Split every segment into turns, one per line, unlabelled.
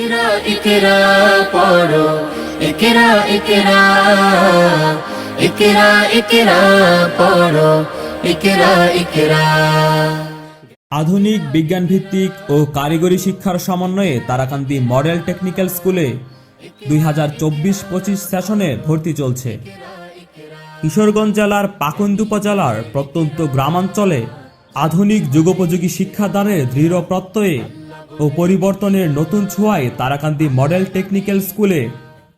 ইকরা ইকরা পড়ো। পড়ো।
আধুনিক ও কারিগরি শিক্ষার সমন্বয়ে তারাকান্দি মডেল টেকনিক্যাল স্কুলে দুই হাজার চব্বিশ পঁচিশ সেশনে ভর্তি চলছে। কিশোরগঞ্জ জেলার পাকুন্দ উপজেলার প্রত্যন্ত গ্রামাঞ্চলে আধুনিক যুগোপযোগী শিক্ষাদানের দৃঢ় প্রত্যয়ে ও পরিবর্তনের নতুন ছোঁয়ায় তারাকান্দি মডেল টেকনিক্যাল স্কুলে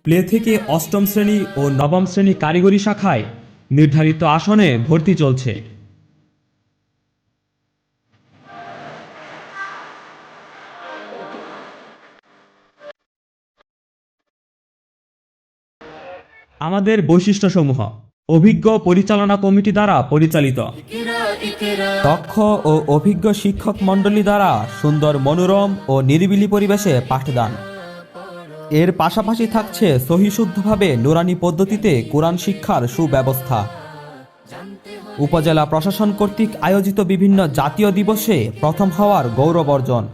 প্লে থেকে অষ্টম শ্রেণি ও নবম শ্রেণি কারিগরি শাখায় নির্ধারিত আসনে ভর্তি চলছে। আমাদের বৈশিষ্ট্যসমূহ অভিজ্ঞ পরিচালনা কমিটি দ্বারা পরিচালিত। দক্ষ ও অভিজ্ঞ শিক্ষক মণ্ডলী দ্বারা সুন্দর মনোরম ও নিরিবিলি পরিবেশে পাঠদান। এর পাশাপাশি থাকছে সহিশুদ্ধভাবে নুরানি পদ্ধতিতে কোরআন শিক্ষার সুব্যবস্থা। উপজেলা প্রশাসন কর্তৃক আয়োজিত বিভিন্ন জাতীয় দিবসে প্রথম হওয়ার গৌরব অর্জন।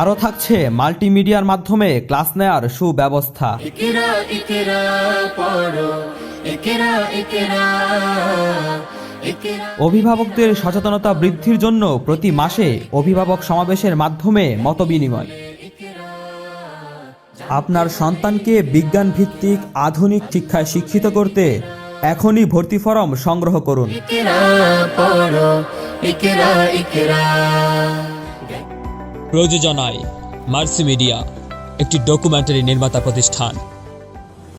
আরও থাকছে মাল্টিমিডিয়ার মাধ্যমে ক্লাস নেয়ার সুব্যবস্থা। অভিভাবকদের সচেতনতা বৃদ্ধির জন্য প্রতি মাসে অভিভাবক সমাবেশের মাধ্যমে মতবিনিময় আপনার সন্তানকে বিজ্ঞান ভিত্তিক আধুনিক শিক্ষায় শিক্ষিত করতে এখনই ভর্তি ফরম সংগ্রহ করুন।
প্রযোজনায় মার্সি মিডিয়া একটি ডকুমেন্টারি নির্মাতা প্রতিষ্ঠান।